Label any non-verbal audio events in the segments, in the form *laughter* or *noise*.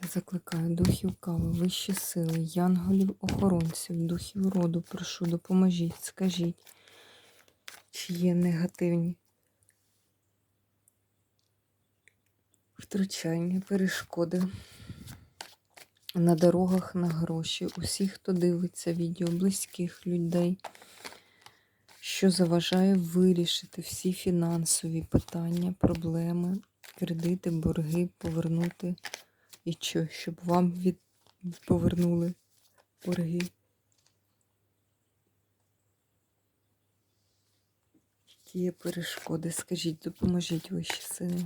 Та закликаю духів кави, вищі сили, янголів, охоронців, духів роду, прошу, допоможіть, скажіть, чи є негативні втручання, перешкоди на дорогах, на гроші, усіх, хто дивиться відео, близьких людей, що заважає вирішити всі фінансові питання, проблеми, кредити, борги, повернути. І що, щоб вам від... повернули борги? Які є перешкоди? Скажіть, допоможіть вищі сили.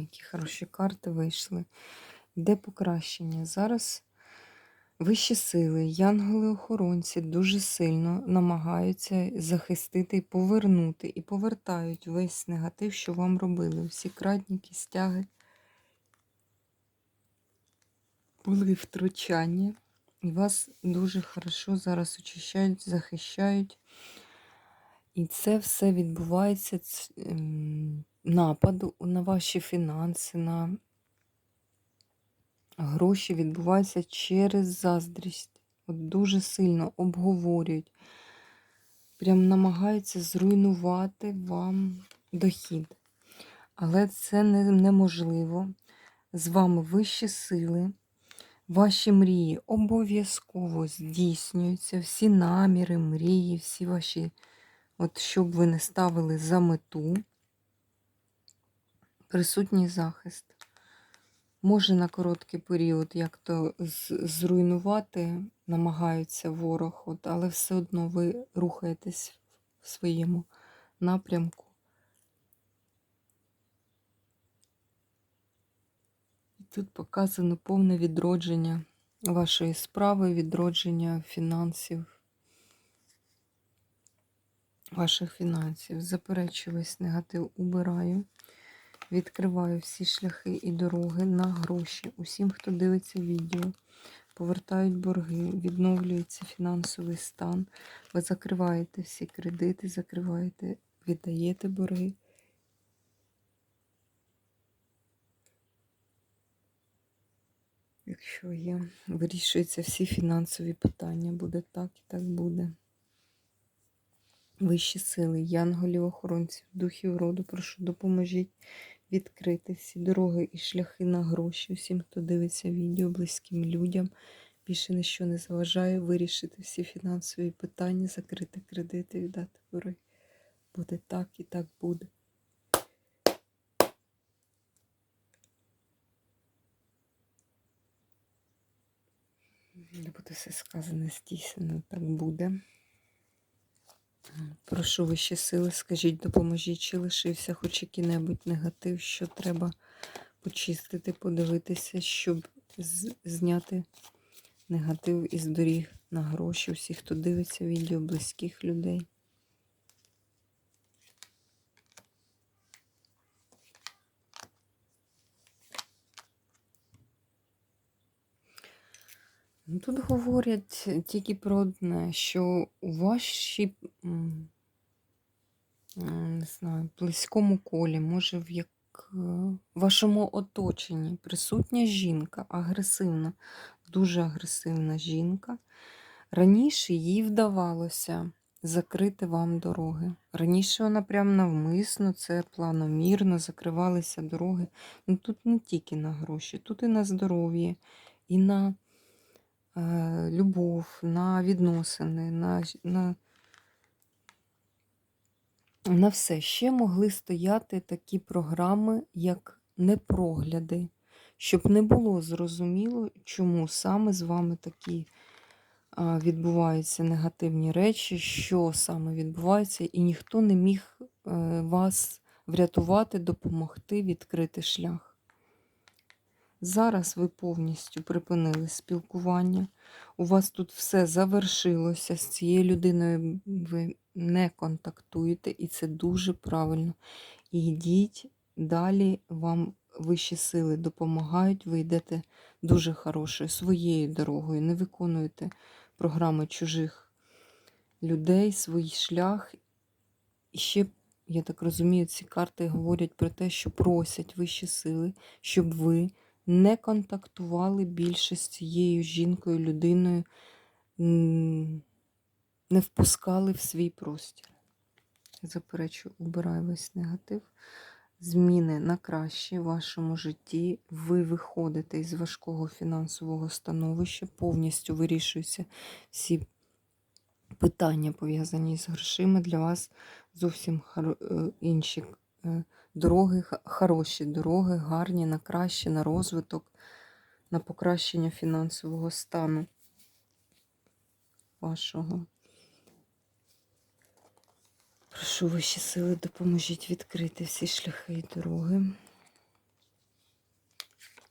Які хороші карти вийшли. Де покращення? Зараз вищі сили, янголи-охоронці дуже сильно намагаються захистити і повернути, і повертають весь негатив, що вам робили. Всі крадніки, стяги, були втручання. І вас дуже хорошо зараз очищають, захищають. І це все відбувається ем, нападу на ваші фінанси, на гроші відбувається через заздрість. От дуже сильно обговорюють. Прям намагаються зруйнувати вам дохід. Але це не, неможливо. З вами вищі сили. Ваші мрії обов'язково здійснюються. Всі наміри, мрії, всі ваші, от щоб ви не ставили за мету, присутній захист. Може на короткий період як то зруйнувати намагаються ворог, от, але все одно ви рухаєтесь в своєму напрямку. І тут показано повне відродження вашої справи, відродження фінансів, ваших фінансів. Заперечую весь негатив, убираю. Відкриваю всі шляхи і дороги на гроші. Усім, хто дивиться відео, повертають борги, відновлюється фінансовий стан. Ви закриваєте всі кредити, закриваєте, віддаєте борги. Якщо є, вирішуються всі фінансові питання. Буде так і так буде. Вищі сили, янголів, охоронців, духів роду, прошу, допоможіть відкрити всі дороги і шляхи на гроші усім, хто дивиться відео, близьким людям. Більше ніщо не заважає вирішити всі фінансові питання, закрити кредити, віддати борги. Буде так і так буде. Не буде все сказане, здійснено, так буде. Прошу вищі сили, скажіть, допоможіть, чи лишився хоч який-небудь негатив, що треба почистити, подивитися, щоб зняти негатив із доріг на гроші всіх, хто дивиться відео, близьких людей. Тут говорять тільки про одне, що у вашій, м, не знаю, близькому колі, може, в як е, вашому оточенні присутня жінка, агресивна, дуже агресивна жінка. Раніше їй вдавалося закрити вам дороги. Раніше вона прям навмисно, це планомірно закривалися дороги. Ну, тут не тільки на гроші, тут і на здоров'я, і на е, любов, на відносини, на, на На все ще могли стояти такі програми, як непрогляди, щоб не було зрозуміло, чому саме з вами такі відбуваються негативні речі, що саме відбувається, і ніхто не міг е, вас врятувати, допомогти, відкрити шлях. Зараз ви повністю припинили спілкування. У вас тут все завершилося. З цією людиною ви не контактуєте, і це дуже правильно. І йдіть далі, вам вищі сили допомагають, ви йдете дуже хорошою своєю дорогою, не виконуєте програми чужих людей, свій шлях. І ще, я так розумію, ці карти говорять про те, що просять вищі сили, щоб ви не контактували більше з цією жінкою, людиною, не впускали в свій простір. Заперечу, убираю весь негатив. Зміни на краще в вашому житті. Ви виходите із важкого фінансового становища, повністю вирішуються всі питання, пов'язані з грошима. Для вас зовсім е, інші е, дороги, хороші дороги, гарні на краще, на розвиток, на покращення фінансового стану вашого. Прошу вищі сили, допоможіть відкрити всі шляхи і дороги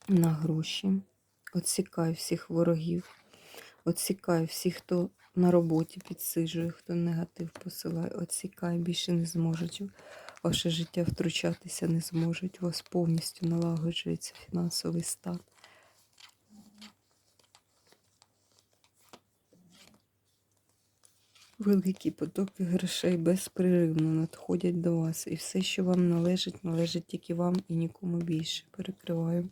на гроші. Отсікай всіх ворогів, отсікай всіх, хто на роботі підсиджує, хто негатив посилає, отсікай, більше не зможуть. Ваше життя втручатися не зможуть. У вас повністю налагоджується фінансовий стан. Великі потоки грошей безпреривно надходять до вас. І все, що вам належить, належить тільки вам і нікому більше. Перекриваю.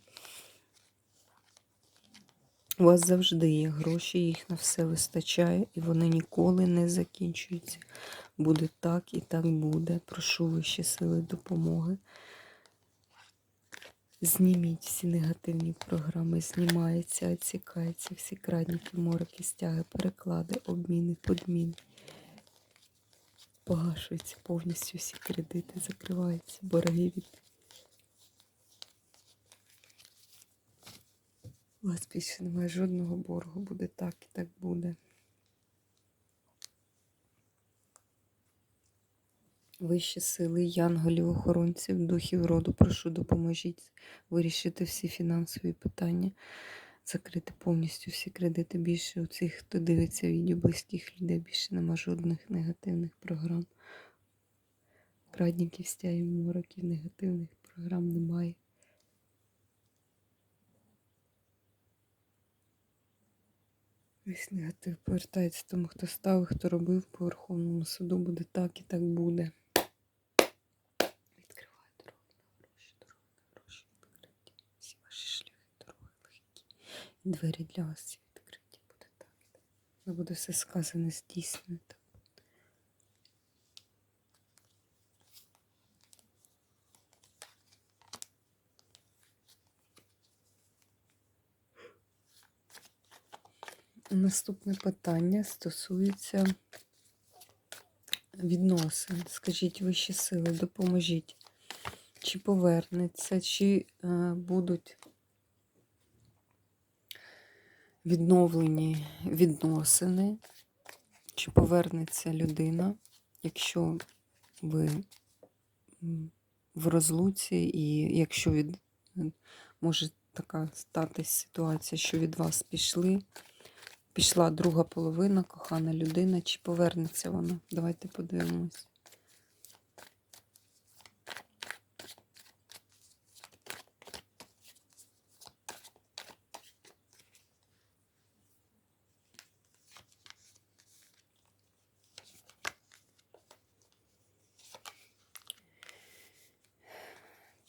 У вас завжди є гроші, їх на все вистачає, і вони ніколи не закінчуються. Буде так і так буде. Прошу вищі сили допомоги. Зніміть всі негативні програми, знімається, відсікається, всі крадніки, мороки, стяги, переклади, обміни, подміни. Погашуються повністю всі кредити, закриваються, борги від. У вас більше немає жодного боргу, буде так і так буде. Вищі сили, янголів, охоронців, духів роду, прошу, допоможіть вирішити всі фінансові питання, закрити повністю всі кредити. Більше у цих, хто дивиться відео близьких людей, більше нема жодних негативних програм. Крадників, стягів, мороків, негативних програм немає. Весь негатив повертається тому, хто ставив, хто робив по Верховному суду, буде так і так буде. Відкриваю дороги на гроші, дороги на гроші відкриті. Всі ваші шляхи, дороги легкі. І двері для вас відкриті. Буде так так. Буде все сказане, здійснено. Наступне питання стосується відносин. Скажіть вищі сили, допоможіть. Чи повернеться, чи е, будуть відновлені відносини, чи повернеться людина, якщо ви в розлуці, і якщо від може така статись ситуація, що від вас пішли. Пішла друга половина, кохана людина, чи повернеться вона? Давайте подивимось.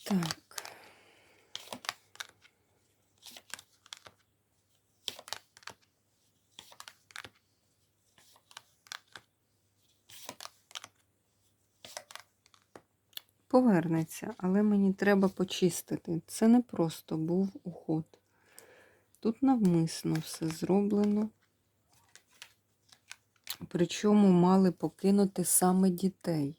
Так. Повернеться, але мені треба почистити. Це не просто був уход. Тут навмисно все зроблено. Причому мали покинути саме дітей.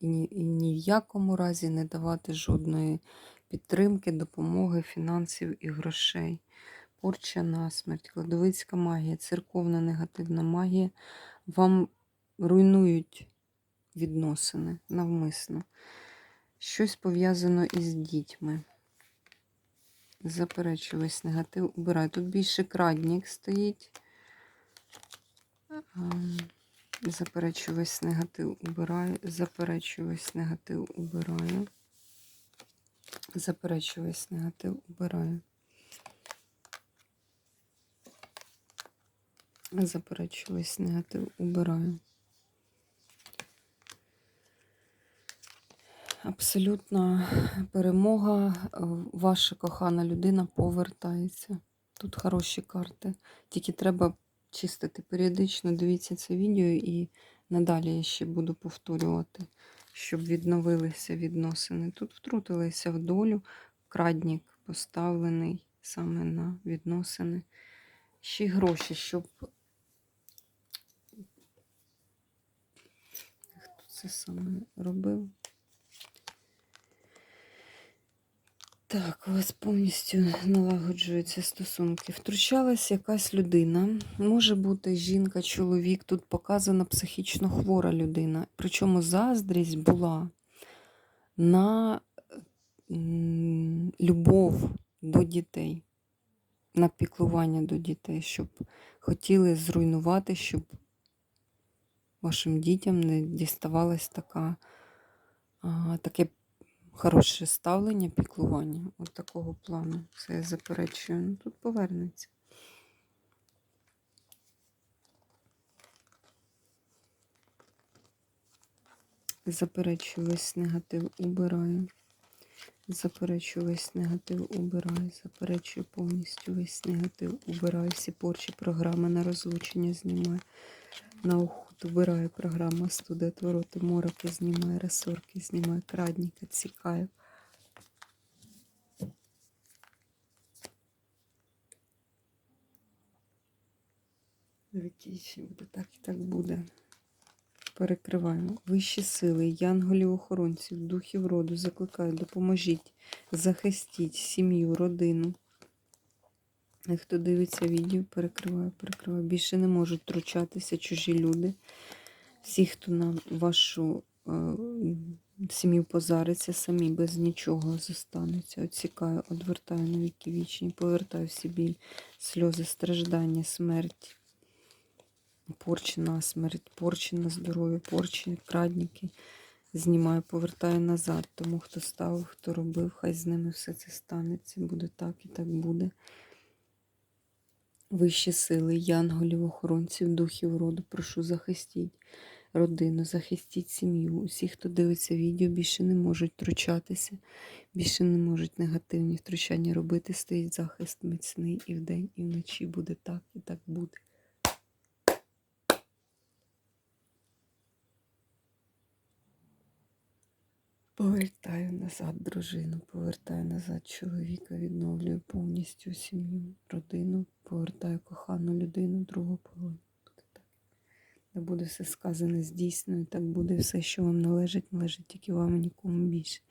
і ні, і ні в якому разі не давати жодної підтримки, допомоги, фінансів і грошей. Порча на смерть, кладовицька магія, церковна негативна магія вам руйнують відносини навмисно. Щось пов'язано із дітьми. Заперечую весь негатив. Убираю. Тут більше краднік стоїть. Заперечую весь негатив убираю. Заперечую весь негатив убираю. Заперечую весь негатив убираю. Заперечую весь негатив убираю. Абсолютна перемога. Ваша кохана людина повертається. Тут хороші карти. Тільки треба чистити періодично. Дивіться це відео і надалі я ще буду повторювати, щоб відновилися відносини. Тут втрутилися в долю. Краднік поставлений саме на відносини. Ще й гроші, щоб. Хто це саме робив? Так, у вас повністю налагоджуються стосунки. Втручалась якась людина. Може бути жінка, чоловік. Тут показана психічно хвора людина. Причому заздрість була на любов до дітей, на піклування до дітей, щоб хотіли зруйнувати, щоб вашим дітям не діставалась така, таке хороше ставлення, піклування. От такого плану. Це я заперечую. Ну, тут повернеться. Заперечую весь негатив, убираю. Заперечую весь негатив, убираю. Заперечую повністю весь негатив, убираю. Всі порчі програми на розлучення знімаю. На уход убираю програму студи, отвороти, мороки знімаю, ресорки знімаю, крадник відсікаю. Витічі буде так і так буде. Перекриваємо. Вищі сили, янголів охоронців, духів роду, закликаю, допоможіть, захистіть сім'ю, родину. Хто дивиться відео, перекриваю, перекриваю. Більше не можуть втручатися чужі люди. Всі, хто на вашу е, сім'ю позариться, самі без нічого зостануться. Оцікаю, одвертаю на віки вічні, повертаю всі біль, сльози, страждання, смерть. Порчі на смерть, порчі на здоров'я, порчі, крадники. Знімаю, повертаю назад. Тому хто ставив, хто робив, хай з ними все це станеться. Буде так і так буде. Вищі сили, янголів, охоронців, духів роду, прошу захистіть родину, захистіть сім'ю. Усі, хто дивиться відео, більше не можуть втручатися, більше не можуть негативні втручання робити. Стоїть захист міцний і вдень, і вночі буде так, і так буде. Повертаю назад дружину, повертаю назад чоловіка, відновлюю повністю сім'ю, родину, повертаю кохану людину, другу половину. Не буде все сказане здійснено, так буде все, що вам належить, належить тільки вам і нікому більше.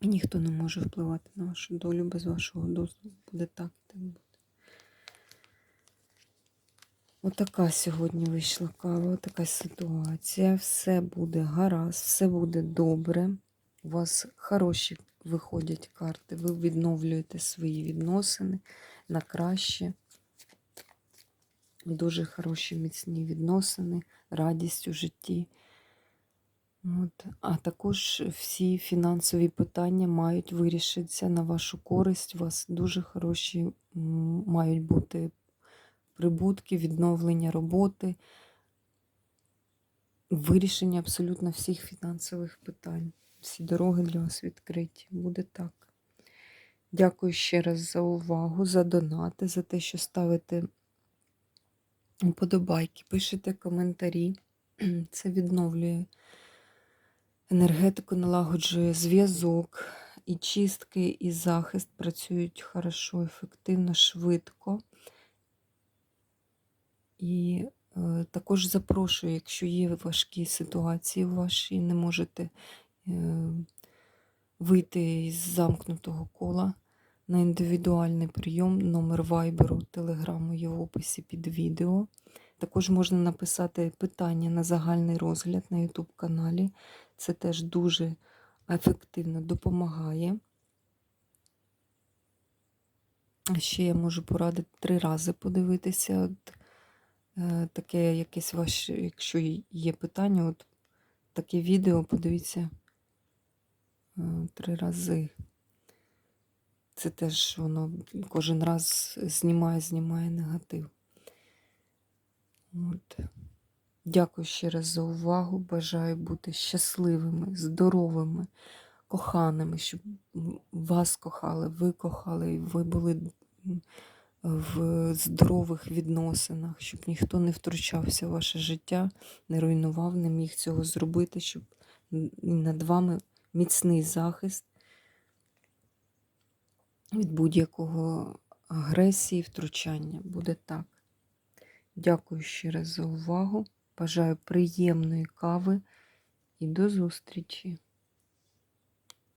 І ніхто не може впливати на вашу долю без вашого дозволу. Буде так і так буде. Отака сьогодні вийшла кава, така ситуація. Все буде гаразд, все буде добре. У вас хороші виходять карти, ви відновлюєте свої відносини на краще. Дуже хороші міцні відносини, радість у житті. От. А також всі фінансові питання мають вирішитися на вашу користь. У вас дуже хороші мають бути прибутки, відновлення роботи, вирішення абсолютно всіх фінансових питань. Всі дороги для вас відкриті. Буде так. Дякую ще раз за увагу, за донати, за те, що ставите вподобайки, пишете коментарі. *clears throat* Це відновлює енергетику, налагоджує зв'язок. І чистки, і захист працюють хорошо, ефективно, швидко. І Е, Також запрошую, якщо є важкі ситуації ваші, не можете е, вийти із замкнутого кола на індивідуальний прийом, номер вайберу, телеграму є в описі під відео. Також можна написати питання на загальний розгляд на YouTube каналі. Це теж дуже ефективно допомагає. Ще я можу порадити три рази подивитися. Таке якесь ваше, якщо є питання, от таке відео подивіться е, три рази. Це теж воно кожен раз знімає, знімає негатив. От. Дякую ще раз за увагу. Бажаю бути щасливими, здоровими, коханими, щоб вас кохали, ви кохали, і ви були в здорових відносинах, щоб ніхто не втручався в ваше життя, не руйнував, не міг цього зробити, щоб над вами міцний захист від будь-якого агресії, втручання. Буде так. Дякую ще раз за увагу. Бажаю приємної кави і до зустрічі!